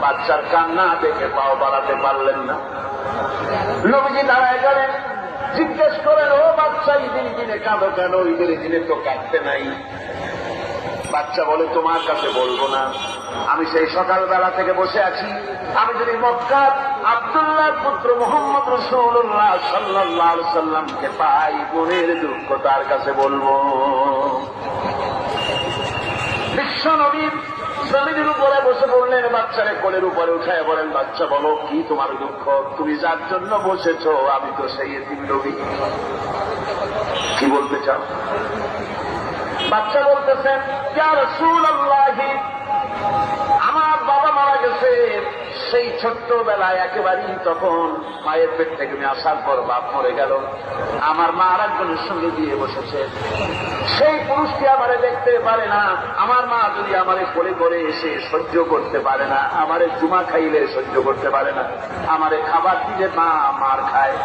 বাচ্চার কান্না দেখে পাও বাড়াতে পারলেন না। নবীজি দাঁড়ায় গেলেন। জিজ্ঞেস করেন, ও বাচ্চা ঈদের দিনে কাঁদো কেন? ঈদের দিনে তো কাঁদতে নাই। বাচ্চা বলে, তোমার কাছে বলব না। আমি সেই সকালবেলা থেকে বসে আছি। আমি যদি মক্কার আব্দুল্লাহ পুত্র মোহাম্মদ রসুল্লাহ সাল্লাহ সাল্লামকে পাই, মনের দুঃখ তার কাছে বলব। বিশ্ব নবীর স্বামীদের উপরে বসে পড়লেন, বাচ্চারে কোলের উপরে উঠায় বলেন, বাচ্চা বলো, কি তোমার দুঃখ? তুমি যার জন্য বসেছ, আমি তো সেই এতিম নবী। কি বলতে চাও? বাচ্চা বলতেছেন সেই ছোট্টবেলায় একেবারেই তখন মায়ের পেট থেকে আমি আসার পর বাপ মরে গেল। আমার মা আর একজনের সঙ্গে দিয়ে বসেছে। সেই পুরুষটি আমারে দেখতে পারে না। আমার মা যদি আমারে করে করে এসে সহ্য করতে পারে না, আমারে জুমা খাইলে সহ্য করতে পারে না, আমারে খাবার দিলে মা মার খায়।